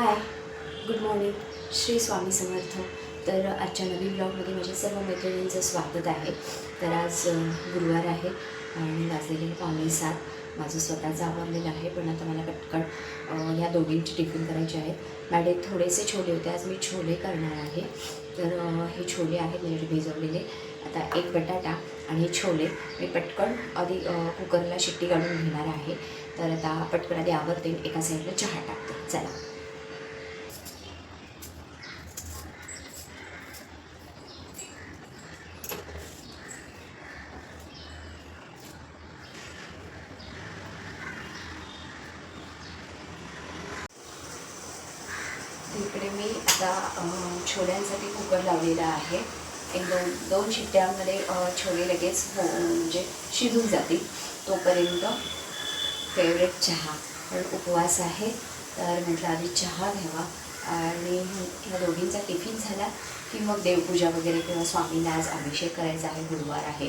Hi good morning Shri Swami Samarth. तर आजच्या नवीन ब्लॉगमध्ये माझ्या सर्व मैत्रिणींचं स्वागत आहे. तर आज गुरुवार आहे आणि वाजलेले पावणे सात. माझं स्वतःचं आवडलेलं आहे पण आता मला पटकन या ह्या दोघींची टिफिन करायची आहेत मॅडे थोडेसे छोले होते आज मी छोले करणार आहे. तर हे छोले आहेत म्हणजे भिजवलेले. आता एक बटाटा आणि छोले मी पटकन आधी कुकरला शिट्टी काढून घेणार आहे. तर आता पटकन आधी आवरते एका साईडला चहा टाकते. चला. इकडे मी आता छोल्यांसाठी कुकर लावलेला आहे. एक दोन दोन शिट्ट्यामध्ये छोले लगेच म्हणजे शिजून जातील. तोपर्यंत फेवरेट चहा. पण उपवास आहे तर म्हटलं आधी चहा घ्यावा. आणि ह्या दोघींचा टिफिन झाला की मग देवपूजा वगैरे किंवा स्वामींना आज अभिषेक करायचा आहे गुरुवार आहे.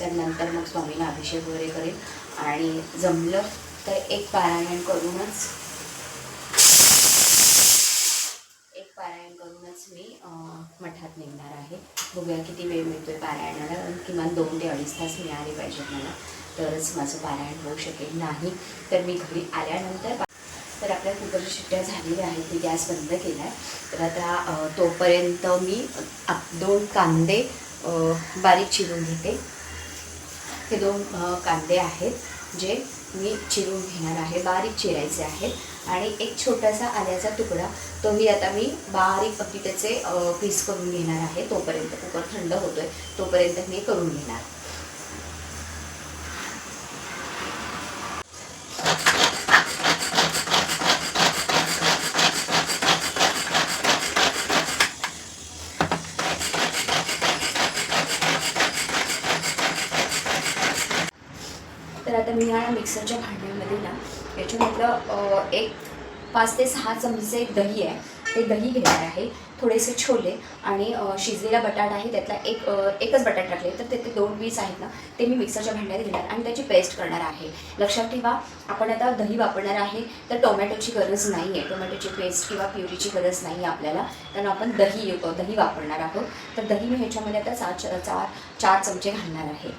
तर नंतर मग स्वामींना अभिषेक वगैरे करेल. आणि जमलं तर एक पारायण करूनच एक पारायण करूनच मी अं, मठात निघणार आहे. बघूया किती वेळ मिळतोय पारायणाला. किमान दोन ते अडीच तास मिळाले पाहिजेत मला. तरच माझं पारायण होऊ शकेल. नाही तर मी घरी आल्यानंतर तर आपल्या कुकरच्या शिट्ट्या झालेल्या आहेत. मी गॅस बंद केला आहे तर आता तोपर्यंत मी आप- दोन कांदे बारीक चिरून घेते. हे दोन कांदे आहेत जे मी चिरून घेणार आहे बारीक चिरायचे आहेत. आणि एक छोटासा आल्याचा तुकडा तोही आता मी बारीक अगदी त्याचे पीस करून घेणार आहे. तोपर्यंत कुकर थंड होतोय तोपर्यंत मी करून घेणार. आता मी या मिक्सरच्या भांड्यामध्ये ना याच्यामधलं एक पाच ते सहा चमचे दही आहे. ते दही घेणार आहे. थोडेसे छोले आणि शिजलेला बटाटा आहे. त्यातला एक एकच बटाटा टाकले तर ते ते दोन पीस आहेत ना ते मी मिक्सरच्या भांड्यात घेणार आणि त्याची पेस्ट करणार आहे. लक्षात ठेवा आपण आता दही वापरणार आहे तर टोमॅटोची गरज नाही आहे. टोमॅटोची पेस्ट किंवा प्युरीची गरज नाही आहे आपल्याला. कारण आपण दही दही वापरणार आहोत. तर दही मी ह्याच्यामध्ये आता चार चार चार चमचे घालणार आहे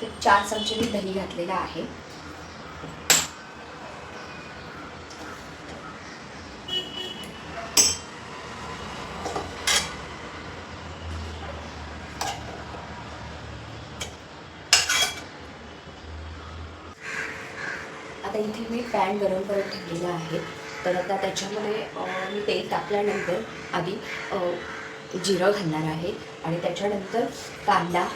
ते चार चमचे मी दही घातलेला आहे. आता इथे मी पॅन गरम करत ठेवलेला आहे. तर आता त्याच्यामध्ये मी तेल टाकल्यानंतर आधी जिरं घालणार आहे. आणि त्याच्यानंतर कांदा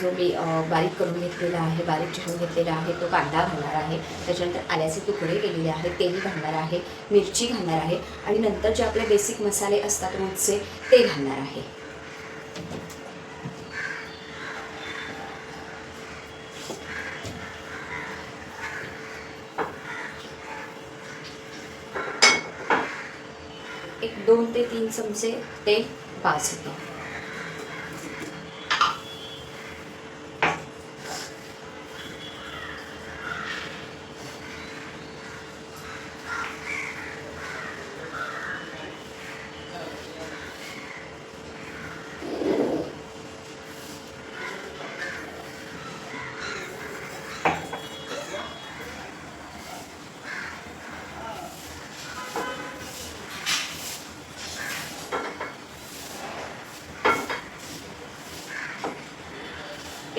जो मी बारीक करून घेतलेला आहे बारीक चिरून घेतलेला आहे तो कांदा घालणार आहे. त्याच्यानंतर आल्याचे तुकडे केलेले आहेत तेही घालणार आहे मिरची घालणार आहे आणि नंतर जे आपले बेसिक मसाले असतात रोजचे ते घालणार आहे. एक दोन ते तीन चमचे तेल पाच होते.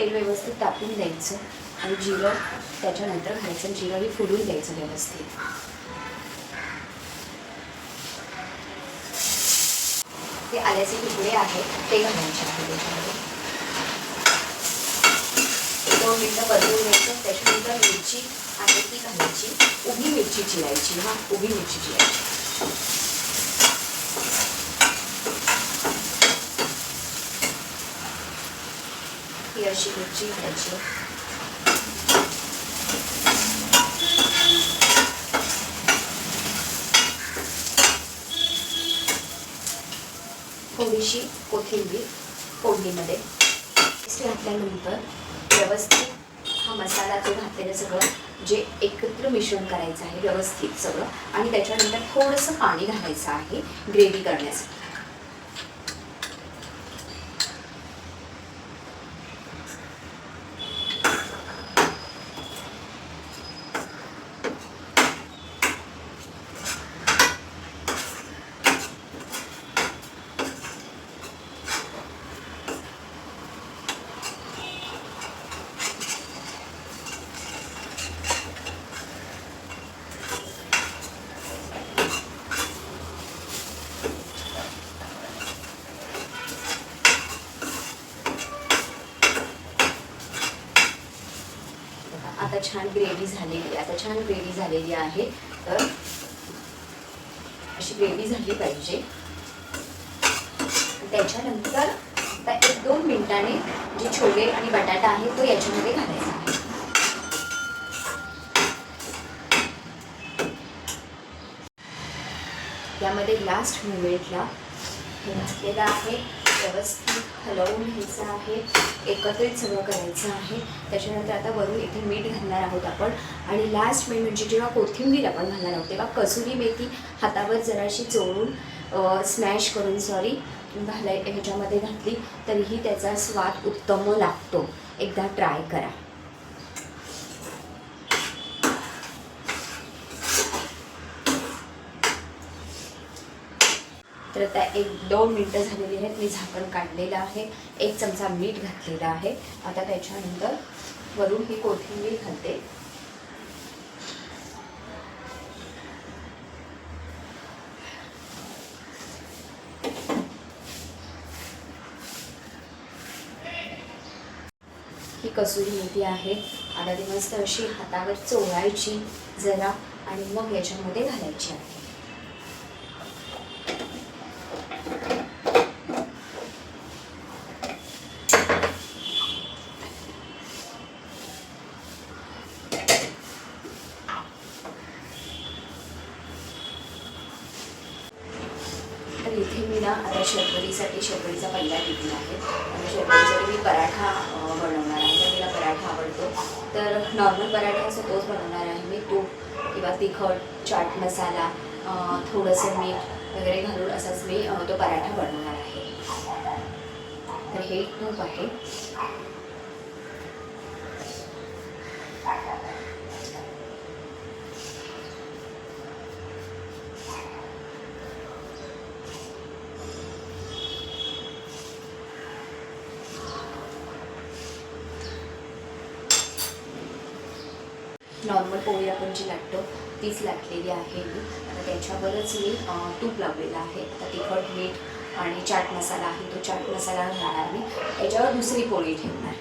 तेल व्यवस्थित तापून द्यायचं आणि जिरं त्याच्यानंतर घालायचं जिरं जिरंही फुलून द्यायचं व्यवस्थित. ते आल्याचे तुकडे आहेत ते घालायचे आहे त्याच्यामध्ये. दोन मिनटं बदलून घ्यायचं त्याच्यानंतर मिरची आहे ती घालायची. उभी मिरची चिरायची हां उभी मिरची चिरायची. अशी मिरची घालायची थोडीशी कोथिंबीर फोडणीमध्ये. घातल्यानंतर व्यवस्थित हा मसाला तो घातलेलं सगळं जे एकत्र मिश्रण करायचं आहे व्यवस्थित सगळं. आणि त्याच्यानंतर थोडंसं पाणी घालायचं आहे ग्रेव्ही करण्यासाठी आता छान ग्रेव्ही झालेली आता छान ग्रेव्ही झालेली आहे. तर अशी ग्रेव्ही झाली पाहिजे. त्याच्यानंतर आता एक दोन मिनिटाने जे छोले आणि बटाटा आहे तो याच्यामध्ये घालायचा आहे. यामध्ये लास्ट मुमेंटला हे घातलेलं आहे. व्यवस्थित हलवून घ्यायचं आहे एकत्रित सगळं करायचं आहे. त्याच्यानंतर आता वरून इथे मीठ घालणार आहोत आपण. आणि लास्ट मेन म्हणजे जेव्हा कोथिंबीर आपण घालणार आहोत तेव्हा कसुरी मेथी हातावर जराशी चोळून स्मॅश करून सॉरी घालाय ह्याच्यामध्ये घातली तरीही त्याचा स्वाद उत्तम लागतो. एकदा ट्राय करा. तर आता एक दोन मिनटं झालेली आहेत. मी झाकण काढलेलं आहे. एक चमचा मीठ घातलेला आहे. आता त्याच्यानंतर वरून ही कोथिंबीर घालते. ही कसुरी मेथी आहे. आता ती मस्त अशी हातावर चोळायची जरा आणि मग याच्यामध्ये घालायची आहे. तर इथे मी ना आता शेपडीसाठी शेपडीचा पहिला घेतला आहे. आणि शेपडीसाठी मी पराठा बनवणार आहे. तर मला पराठा आवडतो. तर नॉर्मल पराठा असं तोच बनवणार आहे मी. तूप किंवा तिखट चाट मसाला थोडंसं मीठ वगैरे घालून असाच मी तो पराठा बनवणार आहे. तर हे तूप आहे नॉर्मल पोळी आपण जी लाटतो तीच लाटलेली आहे मी. आता त्याच्यावरच मी तूप लावलेलं आहे. आता तिखट मीठ आणि चाट मसाला आहे तो चाट मसाला घालणार मी. त्याच्यावर दुसरी पोळी ठेवणार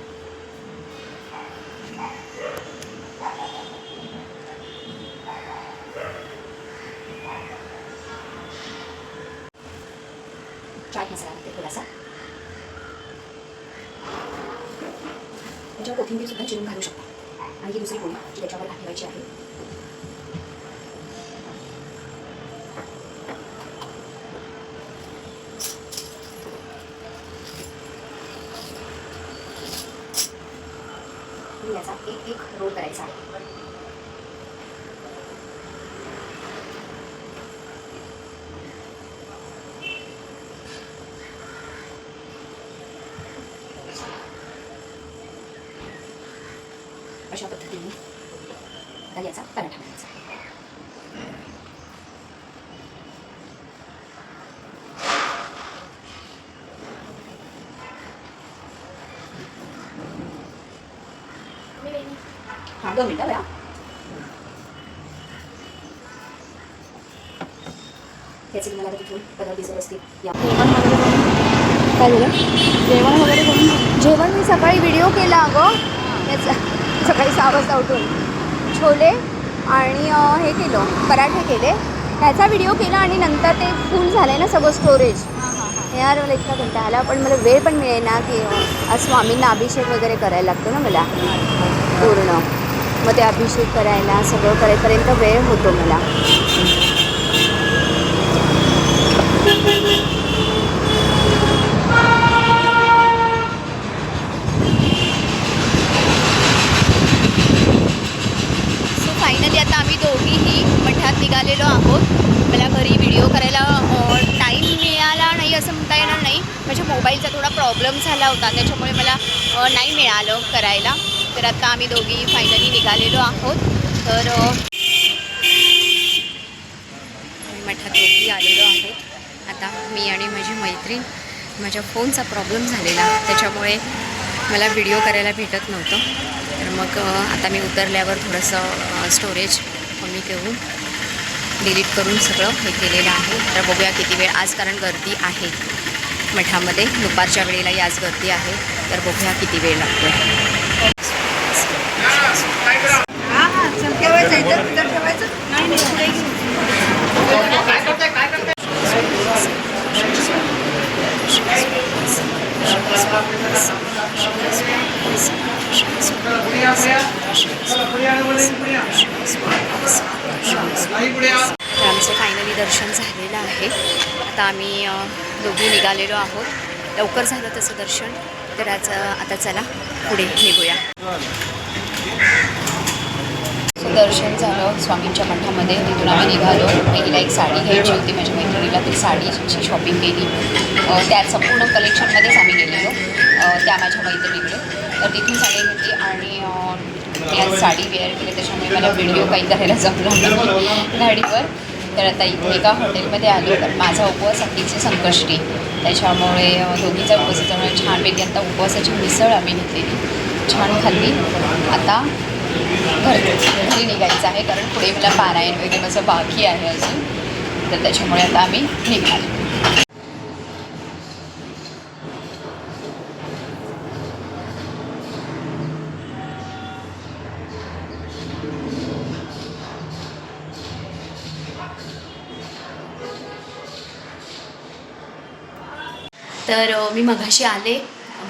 चाट मसाला घालते थोडासा त्याच्यावर कोथिंबीर सुद्धा चिरून घालू शकता आणि ही दुसरी पोळी जी त्याच्यावर ठेवायची आहे आणि याचा एक एक रोल करायचा आहे अशा पद्धतीने आता याचा पराठा बनायचा आहे हां दोन मिनटं बघा याचे तिथून दिसत असतील काय झालं जेवण वगैरे करून जेवण मी सकाळी व्हिडिओ केला अगं याचा सकाळी सहा वाजता उठून छोले आणि हे केलं पराठे केले ह्याचा व्हिडिओ केला आणि नंतर ते फुल झालं ना सगळं स्टोरेज यार मला इतका कंटाळा आला पण मला वेळ पण मिळेल ना की स्वामींना अभिषेक वगैरे करायला लागतो ना मला पूर्ण मग ते अभिषेक करायला सगळं करेपर्यंत वेळ होतो मला. सो फायनली आता आम्ही दोघीही मठात निघालेलो आहोत. मला घरी व्हिडिओ करायला टाईम मिळाला नाही असं म्हणता येणार नाही. माझ्या मोबाईलचा थोडा प्रॉब्लेम झाला होता. त्याच्यामुळे मला नाही मिळालं करायला. तर आता आम्ही दोघी फायनली निघालेलो आहोत. तर अ, मठात दोघी आलेलो आहोत. आता मी आणि माझी मैत्रीण माझ्या फोनचा प्रॉब्लेम झालेला. त्याच्यामुळे मला व्हिडिओ करायला भेटत नव्हतं. तर मग आता मी उतरल्यावर थोडंसं स्टोरेज कमी करून डिलीट करून सगळं हे केलेलं आहे. तर बघूया किती वेळ आज कारण गर्दी आहे मठामध्ये. दुपारच्या वेळेला आज गर्दी आहे. तर बघूया किती वेळ लागतो तर आमचं फायनली दर्शन झालेलं आहे. आता आम्ही दोघी निघालेलो आहोत. लवकर झालं तसं दर्शन. तर आज आता चला पुढे निघूया. दर्शन झालं स्वामींच्या मठामध्ये. तिथून आम्ही निघालो. पहिला एक साडी घ्यायची होती माझ्या मैत्रिणीला. ती साडीची शॉपिंग केली. त्या संपूर्ण कलेक्शनमध्येच आम्ही गेलेलो. त्या माझ्या मैत्रिणीकडे. तर तिथून साडी घेतली आणि मी आज साडी वेअर केली. त्याच्यामुळे मला व्हिडिओ काही करायला जमला नाही. गाडीवर. तर आता इथे एका हॉटेलमध्ये आलो. तर माझा उपवास अगदीची संकष्टी. त्याच्यामुळे दोघीचा उपवास त्यामुळे छानपैकी आता उपवासाची मिसळ आम्ही घेतलेली. छान खाल्ली. आता घर घरी निघायचं आहे कारण पुढे मला पारायण वगैरे माझं बाकी आहे अजून. तर त्याच्यामुळे आता आम्ही निघणार. तर मी मघाशी आले.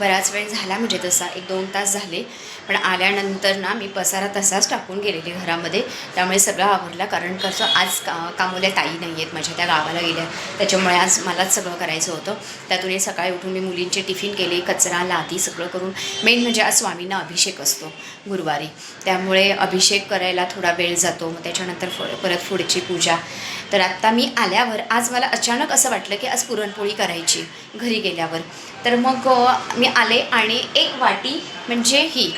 बराच वेळ झाला म्हणजे तसा एक दोन तास झाले. पण आल्यानंतर ना मी पसारा तसाच टाकून गेलेली घरामध्ये. त्यामुळे सगळं आवरला कारण कसं आज का कामोल्या ताई नाही आहेत माझ्या त्या गावाला गेल्या. त्याच्यामुळे आज मलाच सगळं करायचं होतं. त्यातून हे सकाळी उठून मी मुलींचे टिफिन केले कचरा लादी सगळं करून. मेन म्हणजे आज स्वामींना अभिषेक असतो गुरुवारी. त्यामुळे अभिषेक करायला थोडा वेळ जातो. मग त्याच्यानंतर फ परत पुढची पूजा. तर आत्ता मी आल्यावर आज मला अचानक असं वाटलं की आज पुरणपोळी करायची घरी गेल्यावर. तर मग मी आले आणि एक वाटी म्हणजे ही.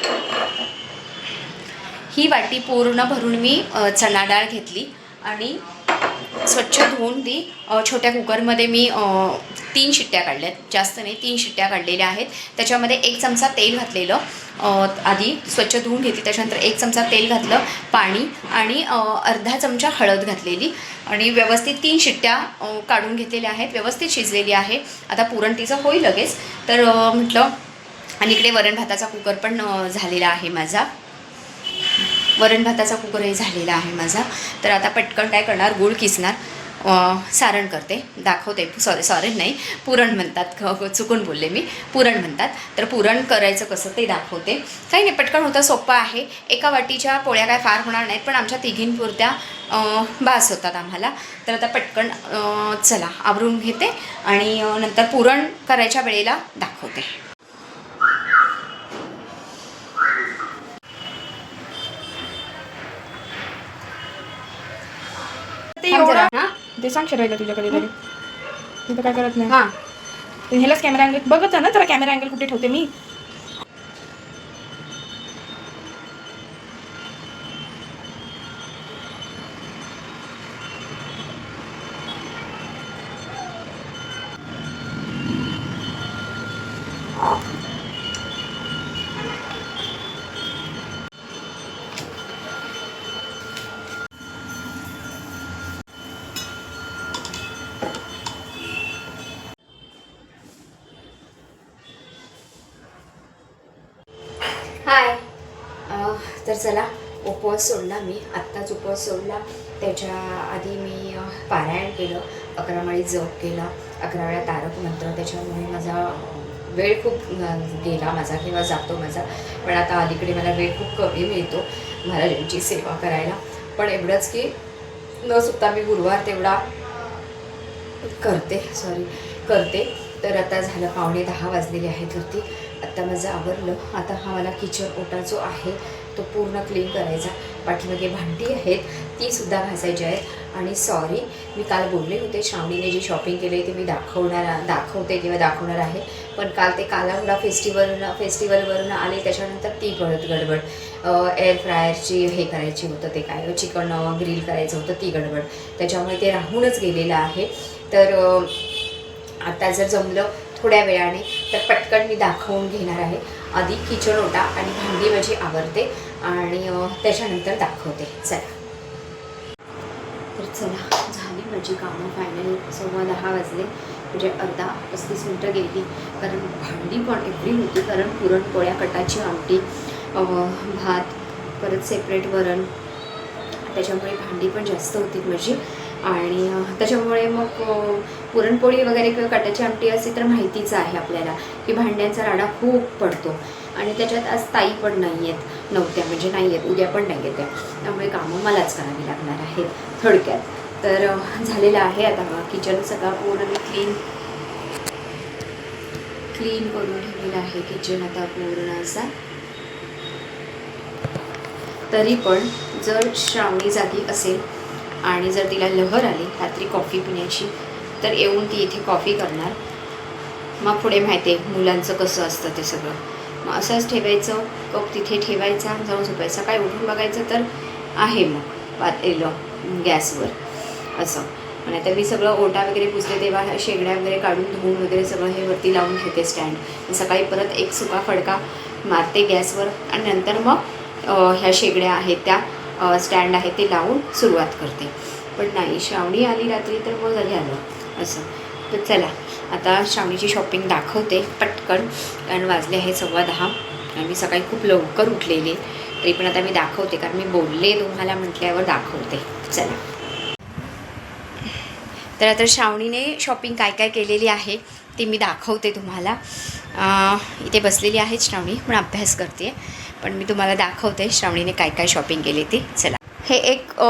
ही वाटी पूर्ण भरून मी चणा डाळ घेतली आणि स्वच्छ धुवून ती छोट्या कुकरमध्ये मी तीन शिट्ट्या काढल्यात. जास्त नाही तीन शिट्ट्या काढलेल्या आहेत. त्याच्यामध्ये एक चमचा तेल घातलेलं. आधी स्वच्छ धुवून घेतली. त्याच्यानंतर एक चमचा तेल घातलं पाणी आणि अर्धा चमचा हळद घातलेली. आणि व्यवस्थित तीन शिट्ट्या काढून घेतलेल्या आहेत. व्यवस्थित शिजलेली आहे. आता पुरण तिचं होईल लगेच. तर म्हटलं आणि इकडे वरण भाताचा कुकर पण झालेला आहे माझा. वरण भाताचा कुकरही झालेला आहे माझा. तर आता पटकन काय करणार? गूळ किसणार. सारण करते. दाखवते. सॉरी सॉरी नाही. पुरण म्हणतात. चुकून बोलले मी. पुरण म्हणतात. तर पुरण करायचं कसं ते दाखवते. काही नाही पटकन होतं सोपं आहे. एका वाटीच्या पोळ्या काय फार होणार नाहीत पण आमच्या तिघींपुरत्या बास होतात आम्हाला. तर आता पटकन चला आवरून घेते आणि नंतर पुरण करायच्या वेळेला दाखवते. ते एवढं ते सांग राहिलं तुझ्याकडे तरी. तू तर काय करत नाही. हां. ते ह्यालाच कॅमेरा अँगल बघत जा ना जरा कॅमेरा अँगल कुठे ठेवते मी हाय अह, तर चला उपवास सोडला मी. आत्ताच उपवास सोडला. त्याच्या आधी मी पारायण केलं अकरा माळी जप केला अकरा वेळा तारक मंत्र. त्याच्यामुळे माझा वेळ खूप गेला माझा किंवा जातो माझा. पण आता अलीकडे मला वेळ खूप कमी मिळतो महाराजांची सेवा करायला. पण एवढंच की न सुद्धा मी गुरुवार तेवढा करते सॉरी करते. तर आता झालं पावणे दहा वाजलेले आहेत वरती. आत्ता माझं आवरलं. आता हा मला किचन ओटा जो आहे तो पूर्ण क्लीन करायचा. पाठीमागे भांडी आहेत ती सुद्धा घासायची आहेत. आणि सॉरी मी काल बोलले होते श्रावणीने जी शॉपिंग केली ती मी दाखवणार दाखवते किंवा दाखवणार आहे. पण काल ते कालाघोडा फेस्टिवल फेस्टिवलवरून आले त्याच्यानंतर ती गडद गडबड. एअर फ्रायरची हे करायची होतं ते काय चिकन ग्रिल करायचं होतं ती गडबड. त्याच्यामुळे ते राहूनच गेलेलं आहे. तर आता जर जमलं थोड्या वेळाने तर पटकन मी दाखवून घेणार आहे. आधी किचन ओटा आणि भांडी माझी आवरते आणि त्याच्यानंतर दाखवते. चला. तर चला झाली माझी कामं. फायनल सव्वा दहा वाजले. म्हणजे अर्धा पस्तीस मिनटं गेली. कारण भांडी पण एवढी होती कारण पुरणपोळ्या कटाची आमटी भात परत सेपरेट वरण. त्याच्यामुळे भांडी पण जास्त होती माझी. आणि त्याच्यामुळे मग पुरणपोळी वगैरे किंवा कटाची आमटी असे तर माहितीच आहे आपल्याला की भांड्यांचा राडा खूप पडतो. आणि त्याच्यात आज ताई पण नाही आहेत नव्हत्या म्हणजे नाही आहेत उद्या पण नाही आहेत त्या. त्यामुळे कामं मलाच करावी लागणार आहेत थोडक्यात. तर झालेलं आहे आता किचन सगळा पूर्ण मी क्लीन क्लीन करून ठेवलेलं आहे किचन आता पूर्ण असा. तरी पण जर श्रावणी जागी असेल आणि जर तिला लहर आली रात्री कॉफी पिण्याची तर येऊन ती इथे कॉफी करणार. मग पुढे माहिती आहे मुलांचं कसं असतं ते सगळं. मग असंच ठेवायचं कप तिथे ठेवायचा जाऊन झोपायचा. काय उठून बघायचं तर आहे मग पातेलं गॅसवर. असं. आणि आता मी सगळं ओटा वगैरे पुसते तेव्हा ह्या शेगड्या वगैरे काढून धुवून वगैरे सगळं हे वरती लावून घेते स्टँड सकाळी परत एक सुका फडका मारते गॅसवर. आणि नंतर मग ह्या शेगड्या आहेत त्या स्टँड आहे ते लावून सुरुवात करते. पण नाही श्रावणी आली रात्री तर मग झालं असं. तर चला आता श्रावणीची शॉपिंग दाखवते पटकन. कारण वाजले आहे सव्वा दहा. आणि मी सकाळी खूप लवकर उठलेली. तरी पण आता मी दाखवते कारण मी बोलले तुम्हाला म्हटल्यावर दाखवते. चला. तर आता श्रावणीने शॉपिंग काय काय केलेली आहे ती मी दाखवते तुम्हाला. इथे बसलेली आहे श्रावणी पण अभ्यास करते. पण मी तुम्हाला दाखवते श्रावणीने काय काय शॉपिंग केली ती. चला. हे एक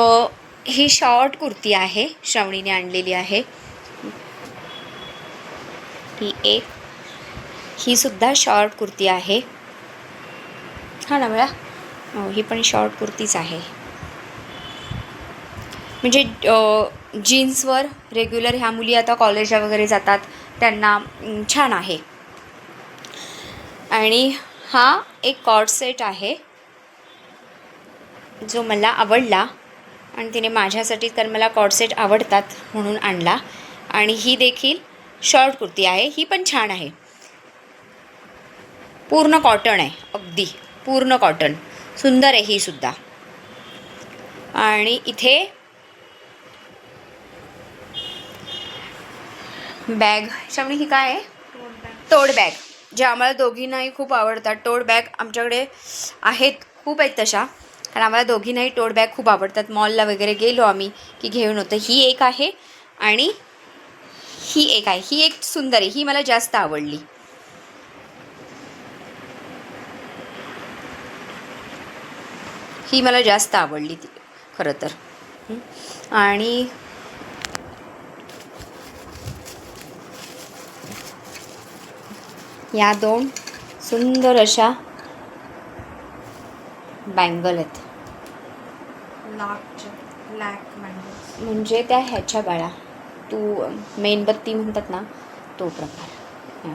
ही शॉर्ट कुर्ती आहे श्रावणीने आणलेली आहे. ही एक ही सुद्धा शॉर्ट कुर्ती आहे. हा ना मला ही पण शॉर्ट कुर्तीच आहे. म्हणजे जीन्सवर रेग्युलर ह्या मुली आता कॉलेजला वगैरे जातात त्यांना छान आहे. आणि हा एक कॉर्ड सेट आहे जो मला आवडला आणि तिने माझ्यासाठी कारण मला कॉर्ड सेट आवडतात म्हणून आणला. आणि ही देखील शॉर्ट कुर्ती आहे ही पण छान आहे. पूर्ण कॉटन आहे अगदी पूर्ण कॉटन. सुंदर आहे ही सुद्धा. आणि इथे बॅग श्रावणी ही काय आहे? Tote bag. जे आम्हाला दोघींनाही खूप आवडतात. टोट बॅग आमच्याकडे आहेत खूप आहेत तशा. कारण आम्हाला दोघींनाही टोट बॅग खूप आवडतात. मॉलला वगैरे गेलो आम्ही की घेऊन होतं. ही एक आहे आणि ही एक आहे. ही एक सुंदर आहे. ही मला जास्त आवडली. ही मला जास्त आवडली ती खरं तर. आणि या दोन सुंदर अशा बँगल आहेत. म्हणजे त्या ह्याच्या बाळा. तू मेणबत्ती म्हणतात ना तो प्रकार.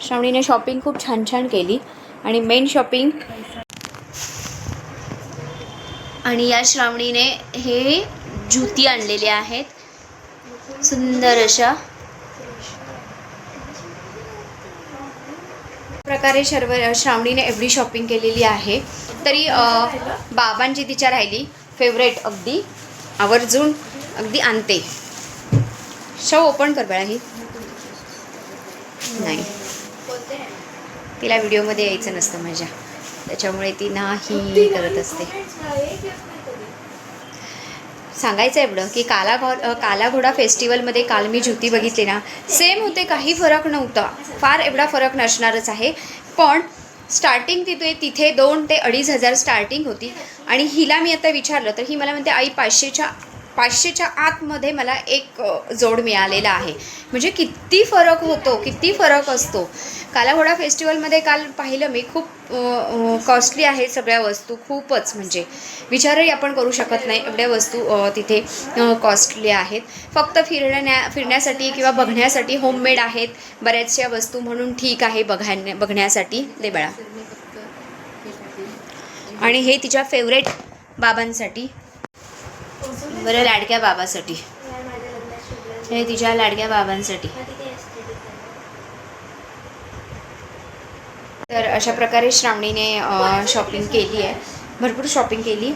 श्रावणीने शॉपिंग खूप छान छान केली आणि मेन शॉपिंग आणि या श्रावणीने हे जुती आणलेले आहेत. सुंदर अशा प्रकारे शर्व श्रावणीने एवढी शॉपिंग केलेली आहे. तरी बाबांची तिच्या राहिली फेवरेट अगदी आवर्जून अगदी आणते. शव ओपन कर बाळा ही. नाही. तिला व्हिडिओमध्ये यायचं नसतं माझ्या. त्याच्यामुळे ती नाही करत असते. सांगायचं एवढं की काला घो काला घोडा फेस्टिवलमध्ये काल मी ज्योती बघितली ना सेम होते काही फरक नव्हता. फार एवढा फरक नसणारच आहे. पण स्टार्टिंग तिथे तिथे दोन ते अडीच हजार स्टार्टिंग होती. आणि हिला मी आता विचारलं तर ही मला म्हणते आई पाचशेच्या पाचशेच्या आतमध्ये मला एक जोड मिळालेला आहे. म्हणजे किती फरक होतो किती फरक असतो. कालाघोडा फेस्टिवलमध्ये काल पाहिलं मी खूप कॉस्टली आहे सगळ्या वस्तू खूपच म्हणजे. विचारही आपण करू शकत नाही एवढ्या वस्तू तिथे कॉस्टली आहेत. फक्त फिरण्या फिरण्यासाठी किंवा बघण्यासाठी होममेड आहेत. बऱ्याचशा वस्तू म्हणून ठीक आहे बघण्या बघण्यासाठी. दे बाळा. आणि हे तिच्या फेवरेट बाबांसाठी. बरं लाडक्या बाबासाठी. हे तिच्या लाडक्या बाबांसाठी. तर अशा प्रकारे श्रावणीने शॉपिंग केली आहे. भरपूर शॉपिंग केली.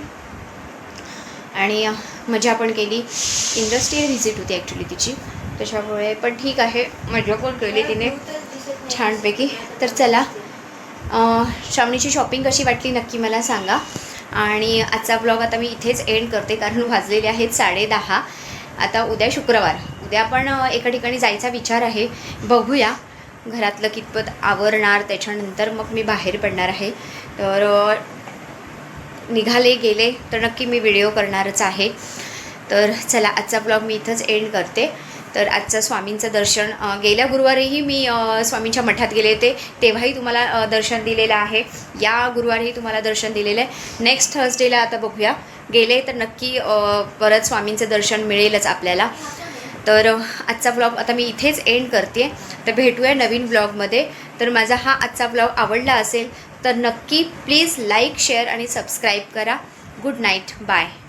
आणि मजा पण केली. इंडस्ट्रियल व्हिजिट होती ॲक्च्युली तिची. त्याच्यामुळे पण ठीक आहे. मजा पण केली तिने. छानपैकी. तर चला श्रावणीची शॉपिंग कशी वाटली नक्की मला सांगा. आणि आजचा ब्लॉग आता मी इथेच एंड करते कारण वाजलेले आहेत साडेदहा आता उद्या शुक्रवार. उद्या पण एका ठिकाणी जायचा विचार आहे. बघूया घरातलं कितपत आवरणार त्याच्यानंतर मग मी बाहेर पडणार आहे. तर निघाले गेले तर नक्की मी व्हिडिओ करणारच आहे. तर चला आजचा ब्लॉग मी इथंच एंड करते. तर आजचं स्वामींचं दर्शन गेल्या गुरुवारीही मी स्वामींच्या मठात गेले होते तेव्हाही तुम्हाला दर्शन दिलेलं आहे. या गुरुवारीही तुम्हाला दर्शन दिलेलं आहे. नेक्स्ट थर्सडेला आता बघूया. गेले तर नक्की परत स्वामींचं दर्शन मिळेलच आपल्याला. तर आजचा ब्लॉग आता मी इथेच एंड करते. तर भेटूया नवीन ब्लॉगमध्ये तर माझा हा आजचा ब्लॉग आवडला असेल तर नक्की प्लीज लाईक शेअर आणि सबस्क्राईब करा. Good night bye